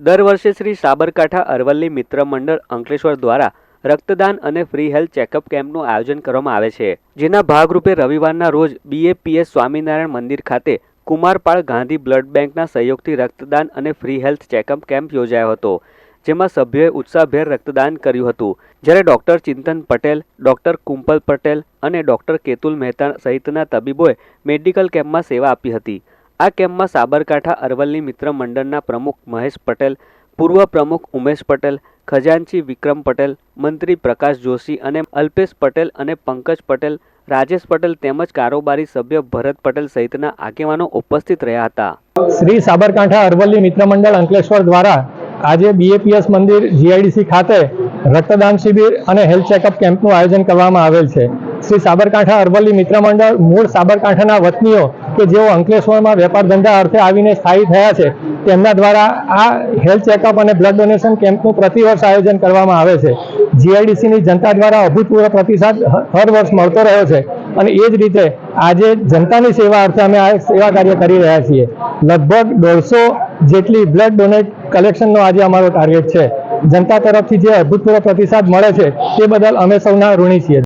દર વર્ષે શ્રી સાબરકાંઠા અરવલ્લી મિત્ર મંડળ અંકલેશ્વર દ્વારા રક્તદાન અને ફ્રી હેલ્થ ચેકઅપ કેમ્પનું આયોજન કરવામાં આવે છે, જેના ભાગરૂપે રવિવારના રોજ બીએપીએસ સ્વામિનારાયણ મંદિર ખાતે કુમારપાળ ગાંધી બ્લડ બેંકના સહયોગથી રક્તદાન અને ફ્રી હેલ્થ ચેકઅપ કેમ્પ યોજાયો હતો, જેમાં સભ્યોએ ઉત્સાહભેર રક્તદાન કર્યું હતું. જ્યારે ડોક્ટર ચિંતન પટેલ, ડોક્ટર કુંપલ પટેલ અને ડોક્ટર કેતુલ મહેતા સહિતના તબીબોએ મેડિકલ કેમ્પમાં સેવા આપી હતી. આ કેમ્પમાં સાબરકાંઠા અરવલ્લી મિત્ર મંડળના પ્રમુખ મહેશ પટેલ, પૂર્વ પ્રમુખ ઉમેશ પટેલ, ખજાનચી વિક્રમ પટેલ, મંત્રી પ્રકાશ જોશી અને અલ્પેશ પટેલ અને પંકજ પટેલ, રાજેશ પટેલ તેમજ કારોબારી સભ્ય ભરત પટેલ સહિતના આગેવાનો ઉપસ્થિત રહ્યા હતા. શ્રી સાબરકાંઠા અરવલ્લી મિત્ર મંડળ અંકલેશ્વર દ્વારા આજે બીએપીએસ મંદિર જીઆઈડીસી ખાતે રક્તદાન શિબિર અને હેલ્થ ચેકઅપ કેમ્પનું આયોજન કરવામાં આવેલ છે. શ્રી સાબરકાંઠા અરવલ્લી મિત્ર મંડળ મૂળ સાબરકાંઠાના વતનીઓ કે જેઓ અંકલેશ્વરમાં વેપાર ધંધા અર્થે આવીને સ્થાયી થયા છે, તેમના દ્વારા આ હેલ્થ ચેકઅપ અને બ્લડ ડોનેશન કેમ્પનું પ્રતિવર્ષ આયોજન કરવામાં આવે છે. જીઆઈડીસીની જનતા દ્વારા અભૂતપૂર્વ પ્રતિસાદ હર વર્ષ મળતો રહ્યો છે અને એ જ રીતે આજે જનતાની સેવા અર્થે અમે આ સેવા કાર્ય કરી રહ્યા છીએ. લગભગ દોઢસો જેટલી બ્લડ ડોનેટ કલેક્શનનો આજે અમારો ટાર્ગેટ છે. જનતા તરફથી જે અભૂતપૂર્વ પ્રતિસાદ મળે છે, તે બદલ અમે સૌના ઋણી છીએ.